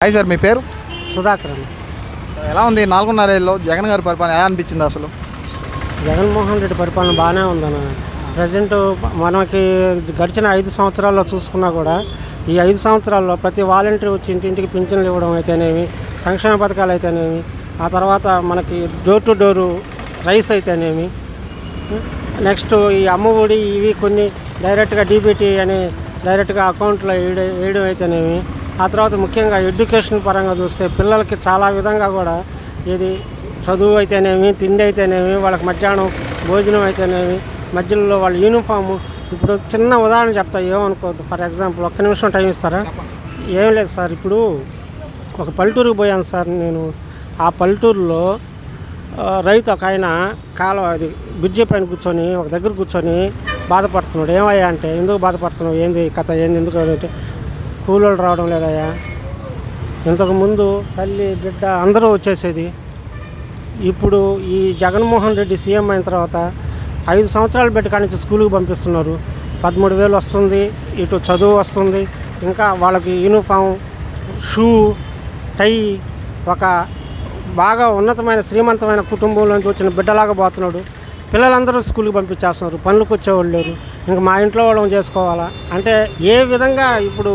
Hi sir మీ పేరు? సుధాకర్. ఎలా ఉంది? నాలుగున్నరేళ్ళలో జగన్ గారి పరిపాలన ఎలా అనిపించింది అసలు? జగన్మోహన్ రెడ్డి పరిపాలన బాగానే ఉందన్న ప్రజెంట్ మనకి గడిచిన ఐదు సంవత్సరాల్లో చూసుకున్నా కూడా ఈ ఐదు సంవత్సరాల్లో ప్రతి వాలంటీర్ వచ్చి ఇంటింటికి పింఛన్లు ఇవ్వడం అయితేనేమి సంక్షేమ పథకాలు అయితేనేమి ఆ తర్వాత మనకి డోర్ టు డోరు రైస్ అయితేనేమి నెక్స్ట్ ఈ అమ్మఒడి ఇవి కొన్ని డైరెక్ట్గా డీబీటీ అని డైరెక్ట్గా అకౌంట్లో వేయడం వేయడం అయితేనేమి ఆ తర్వాత ముఖ్యంగా ఎడ్యుకేషన్ పరంగా చూస్తే పిల్లలకి చాలా విధంగా కూడా ఇది చదువు అయితేనేమి తిండి అయితేనేమి వాళ్ళకి మధ్యాహ్నం భోజనం అయితేనేమి మధ్యలో వాళ్ళ యూనిఫాము. ఇప్పుడు చిన్న ఉదాహరణ చెప్తా ఏమనుకోద్దు ఫర్ ఎగ్జాంపుల్ ఒక్క నిమిషం టైం ఇస్తారా? ఏం లేదు సార్. ఇప్పుడు ఒక పల్లెటూరుకి పోయాను సార్ నేను. ఆ పల్లెటూరులో రైతు ఒక ఆయన కాలం అది బ్రిడ్జి పైన కూర్చొని ఒక దగ్గర కూర్చొని బాధపడుతున్నాడు. ఏమయ్యా అంటే ఎందుకు బాధపడుతున్నావు? ఏంది కథ? ఏంది? ఎందుకు? అంటే కూలోళ్ళు రావడం లేదయ్యా. ఇంతకుముందు తల్లి బిడ్డ అందరూ వచ్చేసేది. ఇప్పుడు ఈ జగన్మోహన్ రెడ్డి సీఎం అయిన తర్వాత ఐదు సంవత్సరాలు పెట్టి కాడి నుంచి స్కూల్కి పంపిస్తున్నారు. పదమూడు వేలు వస్తుంది ఇటు చదువు వస్తుంది ఇంకా వాళ్ళకి యూనిఫామ్ షూ టై ఒక బాగా ఉన్నతమైన శ్రీమంతమైన కుటుంబంలోంచి వచ్చిన బిడ్డలాగా పోతున్నాడు. పిల్లలందరూ స్కూల్కి పంపించేస్తున్నారు పనులకు వచ్చేవాళ్ళు లేరు. ఇంకా మా ఇంట్లో వాళ్ళం చేసుకోవాలా? అంటే ఏ విధంగా ఇప్పుడు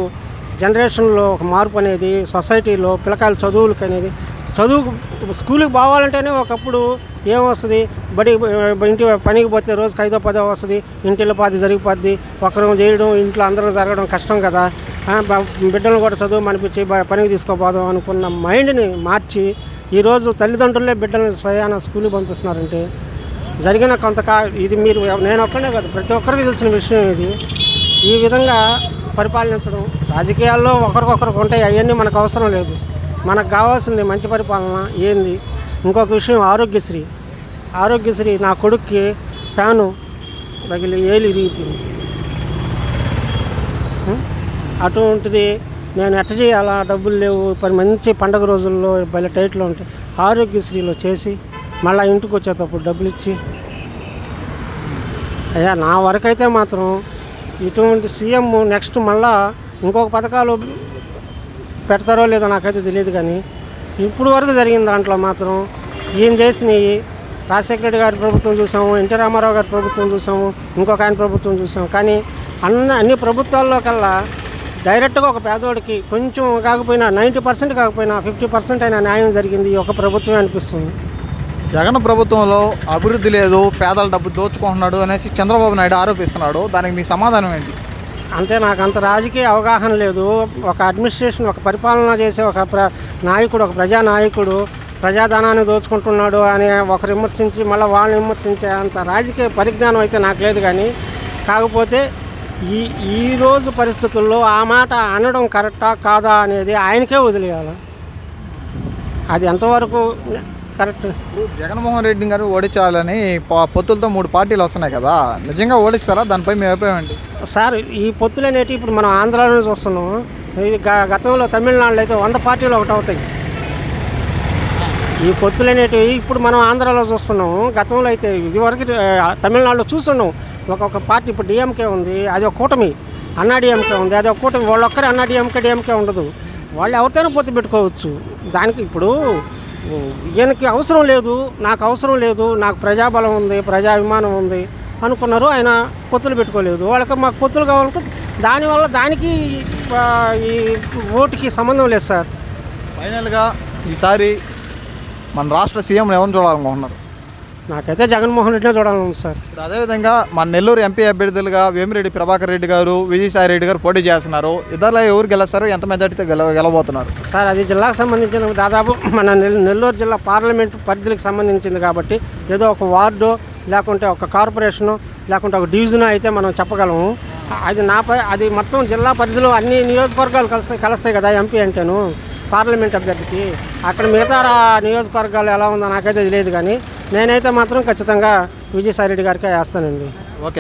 జనరేషన్లో ఒక మార్పు అనేది సొసైటీలో పిల్లకాయల చదువులకి అనేది చదువు స్కూల్కి పోవాలంటేనే ఒకప్పుడు ఏమొస్తుంది? బడి ఇంటి పనికి పోతే రోజుకి ఐదో పదో వస్తుంది. ఇంటిలో పాది జరిగిపోద్ది ఒకరు చేయడం ఇంట్లో అందరూ జరగడం కష్టం కదా. బిడ్డలు బిడ్డలను కూడా చదువు మనిపించి పనికి తీసుకోపోదాం అనుకున్న మైండ్ని మార్చి ఈరోజు తల్లిదండ్రులే బిడ్డలను స్వయాన స్కూల్కి పంపిస్తున్నారంటే జరిగిన కొంతకా ఇది మీరు నేను ఒక్కనే కాదు ప్రతి ఒక్కరికి తెలిసిన విషయం ఇది. ఈ విధంగా పరిపాలించడం రాజకీయాల్లో ఒకరికొకరికి ఉంటాయి అవన్నీ మనకు అవసరం లేదు. మనకు కావాల్సింది మంచి పరిపాలన ఏంది? ఇంకొక విషయం ఆరోగ్యశ్రీ. ఆరోగ్యశ్రీ నా కొడుక్కి ఫ్యాను తగిలి ఏలి ఇరిగిపోయింది. అటువంటిది నేను ఎట్ట చేయాలా? డబ్బులు లేవు. పని మంచి పండగ రోజుల్లో భలే టైట్లో ఉంటాయి ఆరోగ్యశ్రీలో చేసి మళ్ళీ ఇంటికి వచ్చేటప్పుడు డబ్బులు ఇచ్చి. అయ్యా నా వరకైతే మాత్రం ఇటువంటి సీఎం నెక్స్ట్ మళ్ళా ఇంకొక పథకాలు పెడతారో లేదో నాకైతే తెలియదు కానీ ఇప్పుడు వరకు జరిగిన దాంట్లో మాత్రం ఏం చేసినవి రాజశేఖర గారి ప్రభుత్వం చూసాము ఎన్టీ రామారావు గారి ప్రభుత్వం చూసాము ఇంకొక ఆయన ప్రభుత్వం చూసాము. కానీ అన్న అన్ని ప్రభుత్వాల్లో కల్లా డైరెక్ట్గా ఒక పేదోడికి కొంచెం కాకపోయినా నైంటీ పర్సెంట్ కాకపోయినా ఫిఫ్టీ పర్సెంట్ అయినా న్యాయం జరిగింది ఒక ప్రభుత్వమే అనిపిస్తుంది. జగన్ ప్రభుత్వంలో అభివృద్ధి లేదు పేదల డబ్బు దోచుకుంటున్నాడు అనేసి చంద్రబాబు నాయుడు ఆరోపిస్తున్నాడు. దానికి మీ సమాధానం ఏంటి? అంటే నాకు అంత రాజకీయ అవగాహన లేదు. ఒక అడ్మినిస్ట్రేషన్ ఒక పరిపాలన చేసే ఒక ప్ర నాయకుడు ఒక ప్రజా నాయకుడు ప్రజాధనాన్ని దోచుకుంటున్నాడు అని ఒకరు విమర్శించి మళ్ళీ వాళ్ళని విమర్శించే అంత రాజకీయ పరిజ్ఞానం అయితే నాకు లేదు కానీ కాకపోతే ఈ ఈ రోజు పరిస్థితుల్లో ఆ మాట అనడం కరెక్టా కాదా అనేది ఆయనకే వదిలేయాలి. అది ఎంతవరకు కరెక్ట్. ఇప్పుడు జగన్మోహన్ రెడ్డి గారు ఓడించాలని పొత్తులతో మూడు పార్టీలు వస్తున్నాయి కదా నిజంగా ఓడిస్తారా? దానిపై మీ అభిప్రాయం ఏంటి? సార్ ఈ పొత్తులు అనేటివి ఇప్పుడు మనం ఆంధ్రాలోనే చూస్తున్నాం ఇది గతంలో తమిళనాడులో అయితే వంద పార్టీలు ఒకటి అవుతాయి. ఈ పొత్తులు అనేటివి ఇప్పుడు మనం ఆంధ్రాలో చూస్తున్నాం. గతంలో అయితే ఇదివరకు తమిళనాడులో చూస్తున్నాం. ఒక్కొక్క పార్టీ ఇప్పుడు డిఎంకే ఉంది అది ఒక కూటమి. అన్నా డిఎంకే ఉంది అది ఒక కూటమి. వాళ్ళొక్కరే అన్నా డిఎంకే డిఎంకే ఉండదు. వాళ్ళు ఎవరితోనూ పొత్తు పెట్టుకోవచ్చు. దానికి ఇప్పుడు ఈయనకి అవసరం లేదు నాకు అవసరం లేదు నాకు ప్రజాబలం ఉంది ప్రజాభిమానం ఉంది అనుకున్నారు. ఆయన పొత్తులు పెట్టుకోలేదు. వాళ్ళకి మాకు పొత్తులు కావాలంటే దానివల్ల దానికి ఈ ఓటుకి సంబంధం లేదు సార్. ఫైనల్గా ఈసారి మన రాష్ట్ర సీఎం ఎవరిని చూడాలనుకుంటున్నారు? నాకైతే జగన్మోహన్ రెడ్డినే చూడాలని సార్. ఇప్పుడు అదేవిధంగా మన నెల్లూరు ఎంపీ అభ్యర్థులుగా వేమిరెడ్డి ప్రభాకర్ రెడ్డి గారు విజయసాయి రెడ్డి గారు పోటీ చేస్తున్నారు. ఇద్దరులో ఎవరు గెలుస్తారు ఎంత మెజార్టీతో గెల గెలబోతున్నారు సార్ అది జిల్లాకు సంబంధించిన దాదాపు మన నెల్- నెల్లూరు జిల్లా పార్లమెంట్ పరిధికి సంబంధించింది కాబట్టి ఏదో ఒక వార్డు లేకుంటే ఒక కార్పొరేషను లేకుంటే ఒక డివిజన్ అయితే మనం చెప్పగలము. అది నాపై అది మొత్తం జిల్లా పరిధిలో అన్ని నియోజకవర్గాలు కలుస్తాయి కలుస్తాయి కదా ఎంపీ అంటేను పార్లమెంట్ అభ్యర్థికి. అక్కడ మిగతా నియోజకవర్గాలు ఎలా ఉందో నాకైతే తెలియదు కానీ నేనైతే మాత్రం ఖచ్చితంగా విజయసాయి రెడ్డి గారికే వేస్తానండి.